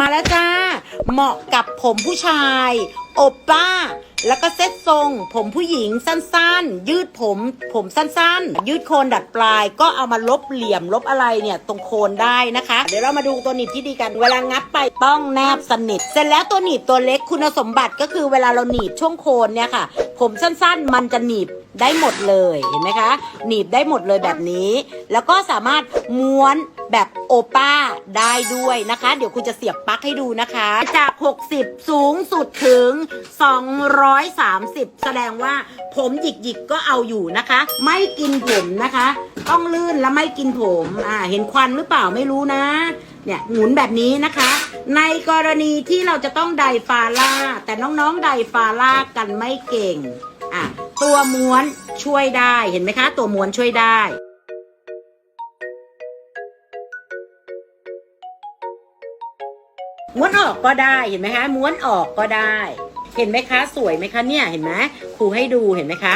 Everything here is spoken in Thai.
มาแล้วจ้า เหมาะกับผมผู้ชาย โอปป้า แล้วก็เซ็ตทรง ผมผู้หญิงสั้นๆ ยืดผมผมสั้นๆ ยืดโคนดัดปลาย ก็เอามาลบเหลี่ยมลบอะไรเนี่ยตรงโคนได้นะคะ เดี๋ยวเรามาดูตัวหนีบที่ดีกัน เวลางับไปต้องแนบสนิท เสร็จแล้วตัวหนีบตัวเล็กคุณสมบัติก็คือเวลาเราหนีบช่วงโคนเนี่ยค่ะ ผมสั้นๆ มันจะหนีบได้หมดเลยเห็นไหมคะ หนีบได้หมดเลยแบบนี้ แล้วก็สามารถม้วน แบบโอป้าได้ด้วยนะคะ เดี๋ยวคุณจะเสียบปลั๊กให้ดูนะคะ จาก 60 สูงสุดถึง 230 แสดงว่าผมหยิกๆก็เอาอยู่นะคะ ไม่กินผมนะคะ ต้องลื่นและไม่กินผมอ่าเห็นควันหรือเปล่าไม่รู้นะ เนี่ยหมุนแบบนี้นะคะ ในกรณีที่เราจะต้องไดฟาร่า แต่น้องๆไดฟาร่ากันไม่เก่งอะตัวม้วนช่วยได้เห็นไหมคะ ตัวม้วนช่วยได้ ม้วนออกก็ได้เห็นไหมคะม้วนออกก็ได้ เห็นไหมคะ สวยไหมคะเนี่ยเห็นไหมครูให้ดูเห็นไหมคะ